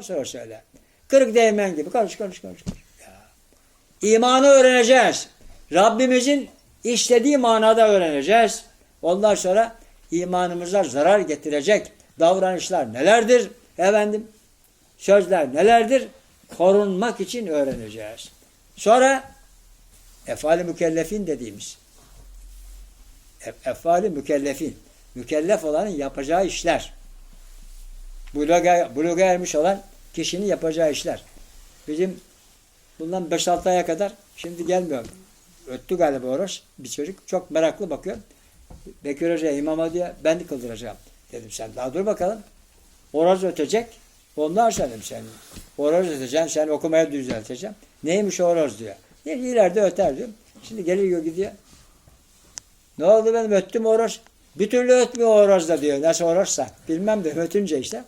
sonra söyle. Kırık değmen gibi konuş konuş konuş. Ya. İmanı öğreneceğiz. Rabbimizin istediği manada öğreneceğiz. Ondan sonra imanımıza zarar getirecek davranışlar nelerdir? Efendim sözler nelerdir? Korunmak için öğreneceğiz. Sonra efali mükellefin dediğimiz ef- efali mükellefin mükellef olanın yapacağı işler buluğa, buluğa ermiş olan kişinin yapacağı işler. Bizim bundan 5-6 aya kadar şimdi gelmiyor. Öttü galiba oruç. Bir çocuk çok meraklı bakıyor. Bekir Hoca'ya imam diyor ben de kıldıracağım. Dedim sen daha dur bakalım. Oruç ötecek. Ondan sonra dedim sen oruç öteceksin. Sen okumaya düzelteceğim. Neymiş oruç diyor. Ne ileride öter diyor. Şimdi geliyor gidiyor. Ne oldu benim öttüm oruç. Bir türlü ötmüyor oruç da diyor. Nasıl oruçsa. Bilmem de ötünce işte.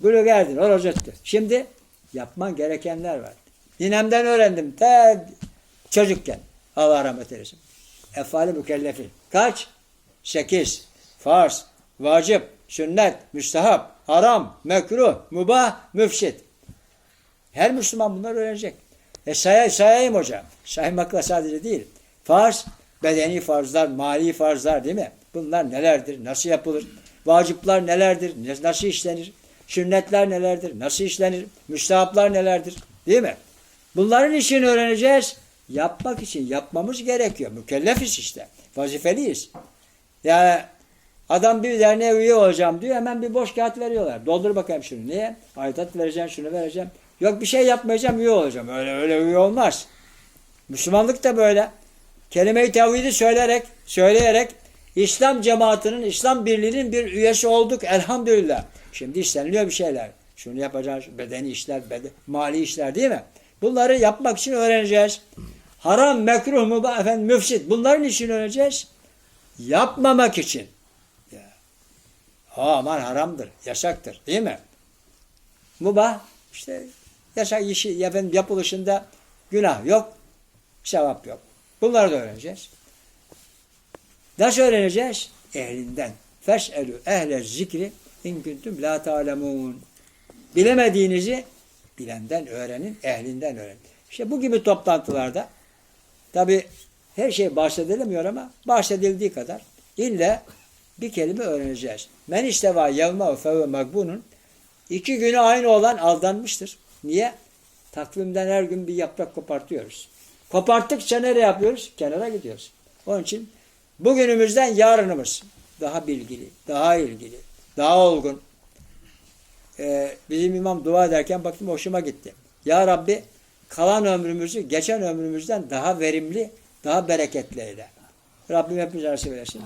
Bunu oruç öttü. Şimdi yapman gerekenler var. Ninemden öğrendim ta çocukken. Allah rahmet eylesin. Efali mükellefi. Kaç? Sekiz. Farz, vacip, sünnet, müstehap, haram, mekruh, mubah, müfsit. Her Müslüman bunları öğrenecek. E say sayayım hocam. Saymakla sadece değil. Farz, bedeni farzlar, mali farzlar değil mi? Bunlar nelerdir? Nasıl yapılır? Vacipler nelerdir? ne- Nasıl işlenir? Sünnetler nelerdir? Nasıl işlenir? Müstehaplar nelerdir? Değil mi? Bunların işini öğreneceğiz. Yapmak için yapmamız gerekiyor. Mükellefiz işte. Vazifeliyiz. Yani adam bir derneğe üye olacağım diyor. Hemen bir boş kağıt veriyorlar. Doldur bakayım şunu. Niye? Aidat vereceğim, şunu vereceğim. Yok bir şey yapmayacağım, üye olacağım. Öyle öyle üye olmaz. Müslümanlık da böyle. Kelime-i tevhidi söyleyerek, söyleyerek İslam cemaatinin, İslam birliğinin bir üyesi olduk elhamdülillah. Şimdi işleniliyor bir şeyler. Şunu yapacağız, bedeni işler, beden, mali işler değil mi? Bunları yapmak için öğreneceğiz. Haram, mekruh, mübah, efendim, müfsit. Bunların için öğreneceğiz. Yapmamak için. Ya. Aman haramdır, yasaktır değil mi? Mubah, işte yasak işi efendim, yapılışında günah yok, sevap yok. Bunları da öğreneceğiz. Nasıl öğreneceğiz? Ehlinden. Fes'elü ehle zikri in kuntum la ta'lemun. Bilemediğinizi bilenden öğrenin, ehlinden öğrenin. İşte bu gibi toplantılarda tabi her şey bahsedilemiyor ama bahsedildiği kadar illa bir kelime öğreneceğiz. Men isteva yevme feve magbunun iki günü aynı olan aldanmıştır. Niye? Takvimden her gün bir yaprak kopartıyoruz. Koparttıkça nereye yapıyoruz? Kenara gidiyoruz. Onun için bugünümüzden yarınımız daha bilgili, daha ilgili, daha olgun. Ee, bizim imam dua ederken baktım hoşuma gitti. Ya Rabbi kalan ömrümüzü geçen ömrümüzden daha verimli, daha bereketli eyle. Rabbim hepimize nasip eylesin.